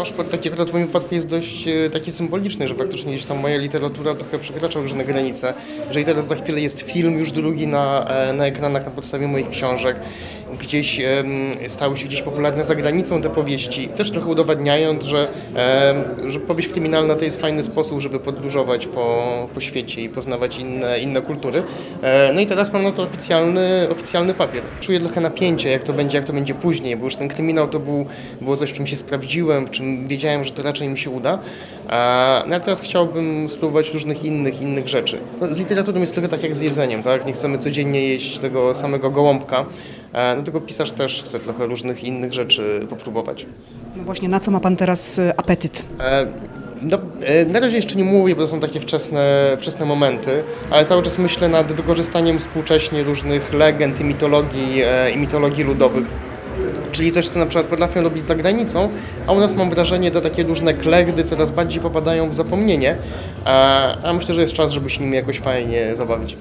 Paszport akurat w moim wypadku jest dość e, taki symboliczny, że faktycznie gdzieś tam moja literatura trochę przekracza różne granice. Że i teraz za chwilę jest film już drugi na, e, na ekranach na podstawie moich książek. Gdzieś stały się gdzieś popularne za granicą te powieści, też trochę udowadniając, że, że powieść kryminalna to jest fajny sposób, żeby podróżować po, po świecie i poznawać inne, inne kultury. E, no i teraz mam na to oficjalny, oficjalny papier. Czuję trochę napięcie, jak to będzie, jak to będzie później, bo już ten kryminał to był, było coś, w czym się sprawdziłem, w czym wiedziałem, że to raczej mi się uda. No a teraz chciałbym spróbować różnych innych, innych rzeczy. No, z literaturą jest trochę tak jak z jedzeniem, tak? Nie chcemy codziennie jeść tego samego gołąbka, no tylko pisarz też chce trochę różnych innych rzeczy popróbować. No właśnie, na co ma Pan teraz e, apetyt? E, No, e, na razie jeszcze nie mówię, bo to są takie wczesne, wczesne momenty, ale cały czas myślę nad wykorzystaniem współcześnie różnych legend i mitologii, e, i mitologii ludowych. Czyli coś, co na przykład potrafią robić za granicą, a u nas mam wrażenie, że takie różne klegdy coraz bardziej popadają w zapomnienie, a, a myślę, że jest czas, żeby się nimi jakoś fajnie zabawić.